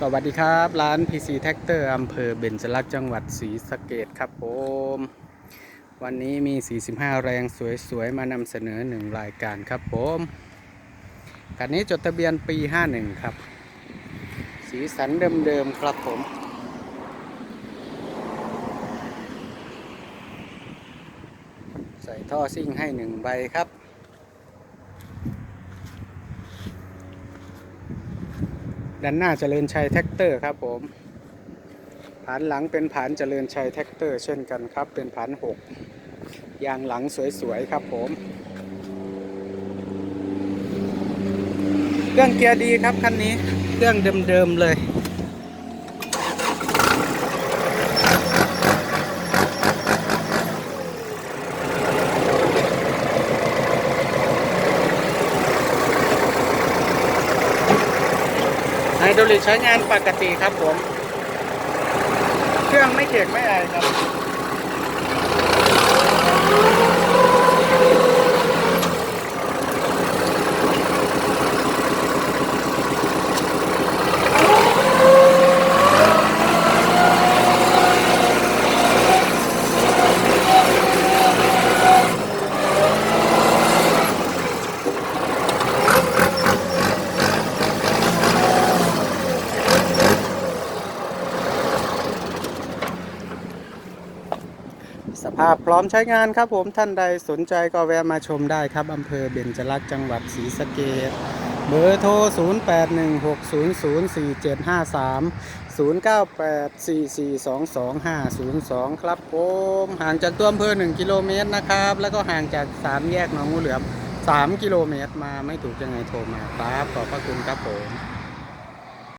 สวัสดีครับ ร้าน PC t r a c t o r อำเภอเบญจรักษ์จังหวัดศรีสะเกดครับผม วันนี้มี 45 แรงสวยๆ มานำเสนอหนึ่งรายการครับผมคันนี้จดทะเบียนปี 51 ครับ สีสันเดิมๆ ครับผม ใส่ท่อซิ่งให้หนึ่งใบครับ ด้านหน้าเจริญชัยแท็กเตอร์ครับผมผานหลังเป็นผานเจริญชัยแท็กเตอร์ เช่นกันครับ เป็นผานหกยางหลังสวยๆครับผมเครื่องเกียร์ดีครับคันนี้เครื่องเดิมๆเลย ไฮดรอลิกใช้งานปกติครับผม เครื่องไม่เกกไม่อะไรครับ สภาพพร้อมใช้งานครับผมท่านใดสนใจก็แวะมาชมได้ครับอำเภอเบญจรักษ์จังหวัดศรีสะเกษเบอร์โทร 0816004753 0984422502 ครับผมห่างจากตัวอำเภอ 1 กิโลเมตรนะครับ แล้วก็ห่างจาก 3 แยกหนองงูเหลือม 3 กิโลเมตรมาไม่ถูกยังไงโทรมาครับ ขอบพระคุณครับผม